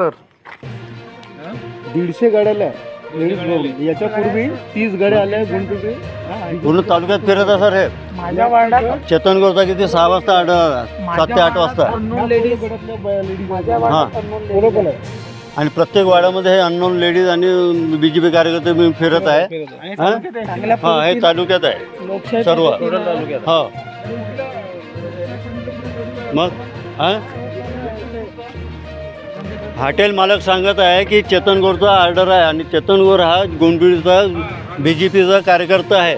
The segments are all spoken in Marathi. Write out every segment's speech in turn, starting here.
सर. दीडशे गाड्या आल्या. याच्या पूर्वी तीस गाड्या आल्या गुंटुरी पूर्ण तालुक्यात फिरत आहे सर हे. माझ्या वार्डात चेतनगौरचा किती? सहा वाजता आठ सात ते आठ वाजता. अननोन लेडीज माझ्या वार्डात unknown ladies. बरोबर आहेत. आहे. आणि प्रत्येक वाड्यामध्ये हे अननोन लेडीज आणि बीजेपी कार्यकर्ते मी फिरत आहे. हा? चांगल्या हा हे तालुक्यात आहे. लोकशाही सर्व. हो. मग? हा? हॉटेल मालक सांगत आहे की चेतन गोरचा ऑर्डर आहे आणि चेतन गोर हा गोंडबिळीचा बी जे पीचा कार्यकर्ता आहे.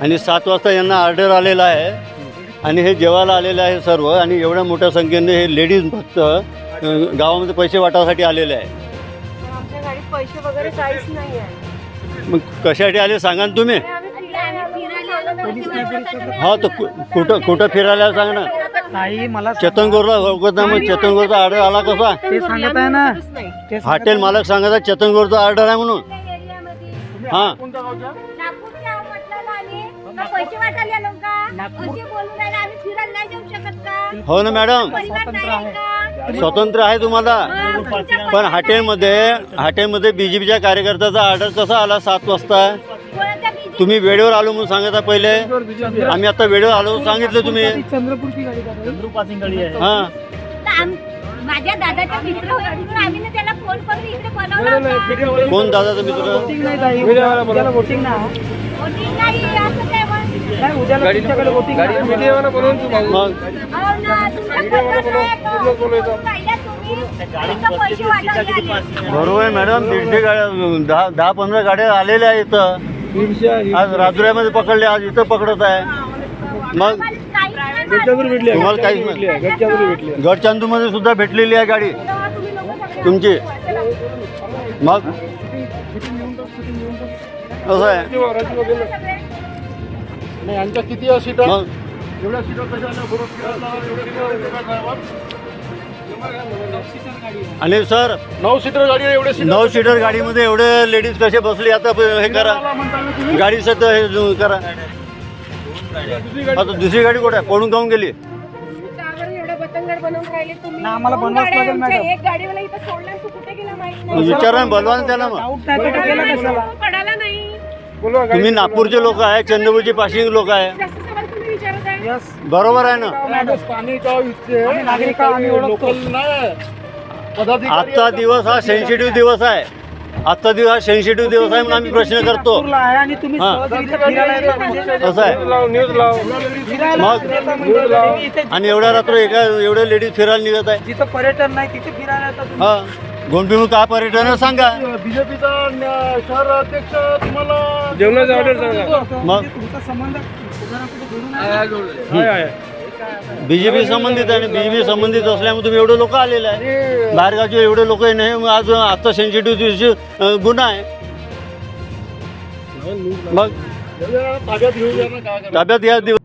आणि सात वाजता यांना ऑर्डर आलेला आहे. आणि हे जेवायला आलेलं आहे सर्व आणि एवढ्या मोठ्या संख्येने हे लेडीज फक्त गावामध्ये पैसे वाटासाठी आलेले आहे. आमच्या गाडीत पैसे वगैरे काहीच नाही आहे. मग कशासाठी आले सांगा ना तुम्ही. आम्ही फिरायला आलो. हा तर कु- कुठं कुठं फिरायला सांग ना. नाही मला चेतन गोरला ओळखत नाही मग चेतन गोरचा ऑर्डर आला कसा? ते सांगत आहे ना. ते सांगत हॉटेल मालक सांगत आहे चेतन गोरचा ऑर्डर आहे म्हणून. हा. नागपूरच्या म्हटलं आम्ही. का पैसे वाटायला आलो का? असे बोलून राहिले आम्ही फिरायला नाही जाऊ शकत का? हो ना मॅडम परिवार नाही आहे का? स्वतंत्र आहे तुम्हाला. तुमच्या पण हॉटेलमध्ये हॉटेलमध्ये बीजेपीच्या कार्यकर्त्याचा ऑर्डर कसा आला सात वाजता? कोणाच्या तुम्ही वेळेवर आलो म्हणून सांगत आहे पहिले. आम्ही आता वेळेवर आलो सांगितलं तुम्ही. चंद्रपूरची गाडी का हा. तर आम- माझ्या दादाचा मित्र होता म्हणून आम्ही ना त्याला फोन करून इकडे बोलावलं होतं. कोण दादाचा मित्र? वोटिंग नाही ताई उद्याला वोटिंग नाही वोटिंग नाही असं काय मग. नाही उद्याला तुमच्याकडे वोटिंग नाही मग. हो ना, तुमच्या पद्धत आहे का? पाहिल्या तुम्ही? इतकं पैसे वाटायला आले. बरोबर आहे मॅडम. दीडशे गाड्या दहा दहा पंधरा गाड्या आलेल्या आहेत. इथं आज राजुऱ्यामध्ये पकडले आज इथं पकडत आहे. मग. तुम्हाला काहीच नाही गडचांदूमध्ये सुद्धा भेटलेली आहे गाडी. तुमची? मग? असं आहे? किती सीटा? मग? एवढ्या आणि सर नऊ सीटर गाडी आहे एवढे सीटर नऊ सीटर गाडीमध्ये एवढे लेडीज कसे बसले? आता हे करा. गाडी सध्या हे करा. आता दुसरी गाडी कुठे आहे? पळून जाऊन गेली? का बरं एवढं बतंगड बनवून राहिले तुम्ही. ना, आम्हाला दोन बनवावंच गाड्या लागेल, आमच्या, मॅडम. एक गाडीवाला इथं सोडला आणि तू कुठे गेला माहीत मग नाही विचारा ना बलवा ना त्याला मग. डाऊट नाही तर गेला कशाला? पडाला नाही. बोलवा गाडी तुम्ही नागपूरचे लोक आहे चंद्रपूरचे पाशिंग लोक आहे. जास्त सवाल तुम्ही विचारत आहे यस बरोबर आहे ना? आम्ही स्थानिक आहोत इथचे. आम्ही नागरिक आहोत, आम्ही ओळखतो. लोकल नाही. पदाधिकारी आजचा दिवस हा सेन्सिटिव्ह दिवस आहे. आजचा दिवस हा सेन्सिटिव्ह दिवस आहे म्हणून आम्ही प्रश्न करतो. नागपूरला आहे आणि तुम्ही हा. फिरायला म्हणजे असं आहे. लाव न्यूज लाव फिरायला मग? म्हणजे तुम्ही इथे आणि एवढ्या रात्र एका एवढे लेडीज फिरायला निघत आहे. जिथं पर्यटन नाही तिथे फिरायला येतात तुम्ही. हा. गोंडबिळू काय पर्यटन आहे सांगा. बीजेपीचा शहर अध्यक्ष तुम्हाला जेवणाचा ऑर्डर सांगा. मग? म्हणजे तुमचा संबंध बीजेपी संबंधित आणि बीजेपी संबंधित असल्यामुळे तुम्ही एवढे लोक आलेले आहे. बाहेरगावचे एवढे लोक नाही मग आज आजचा सेन्सिटिव्ह दिवशी गुन्हा आहे. मग ताब्यात घेऊन या ना काय ताब्यात या दिवस